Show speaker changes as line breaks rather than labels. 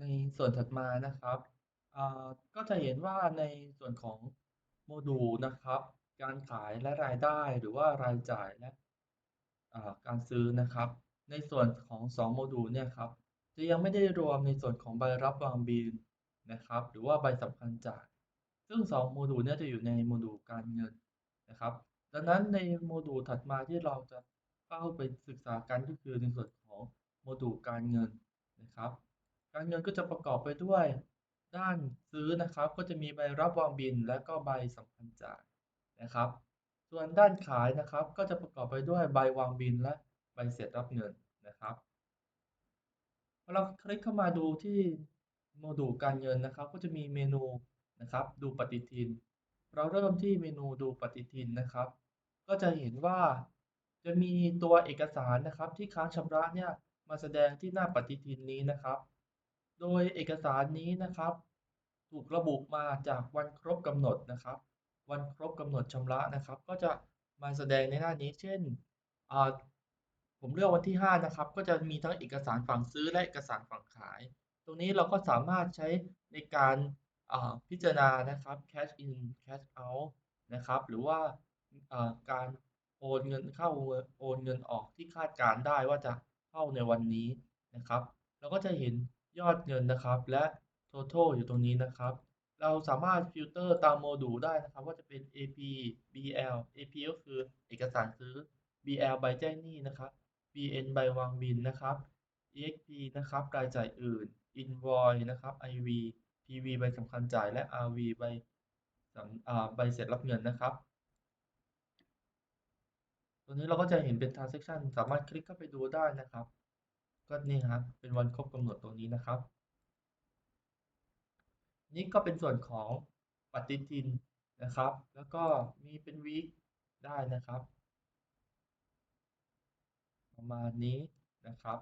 ในส่วนถัดมานะครับอ่าก็จะเห็นว่าในส่วนของโมดูลนะครับ การขายและรายได้หรือว่ารายจ่ายและอ่าการซื้อนะครับ ในส่วนของ2โมดูลเนี่ยครับจะยังไม่ได้รวมในส่วนของใบรับวางบิลนะครับ หรือว่าใบสำคัญจ่าย ซึ่ง2โมดูลเนี่ยจะอยู่ในโมดูลการเงินนะครับ ดังนั้นในโมดูลถัดมาที่เราจะเข้าไปศึกษากันก็คือในส่วนของโมดูลการเงิน การเงินก็จะประกอบไปด้วย ด้านซื้อนะครับ ก็จะมีใบรับวางบิลและก็ใบสำคัญจ่ายนะครับ ส่วนด้านขายนะครับ ก็จะประกอบไปด้วยใบวางบิลและใบเสร็จรับเงินนะครับพอเราคลิกเข้ามาดูที่โมดูลการเงินนะครับ ก็จะมีเมนูนะครับ ดูปฏิทิน เราเริ่มที่เมนูดูปฏิทินนะครับ ก็จะเห็นว่าจะมีตัวเอกสารนะครับ ที่ค้างชำระเนี่ยมาแสดงที่หน้าปฏิทินนี้นะครับ โดยเอกสารนี้นะครับ ถูกระบุมาจากวันครบกำหนดนะครับ วันครบกำหนดชำระนะครับ ก็จะมาแสดงในหน้านี้เช่นผมเลือกวันที่ 5 นะครับ ก็จะมีทั้งเอกสารฝั่งซื้อและเอกสารฝั่งขาย ตรงนี้เราก็สามารถใช้ในการพิจารณานะครับ cash in cash out นะครับ หรือว่าการโอนเงินเข้าโอนเงินออกที่คาดการได้ว่าจะเข้าในวันนี้นะครับ เราก็จะเห็น ยอดเงินนะครับ และ total อยู่ตรงนี้นะครับ เราสามารถฟิลเตอร์ตามโมดูลได้นะครับ ว่าจะเป็น AP BL AP ก็คือเอกสารซื้อ BL ใบแจ้งหนี้นะครับ BN ใบวางบิลนะครับ EXP นะครับรายจ่ายอื่น Invoice นะครับ IV PV ใบสำคัญจ่ายและ RV ใบใบเสร็จรับเงินนะครับ ตัวนี้เราก็จะเห็นเป็น transaction สามารถคลิกเข้าไปดูได้นะครับ ก็นี่ครับเป็นวันครบกำหนดตรงนี้นะครับ นี่ก็เป็นส่วนของปฏิทินนะครับ แล้วก็มีเป็นวีคได้นะครับ ประมาณนี้นะครับ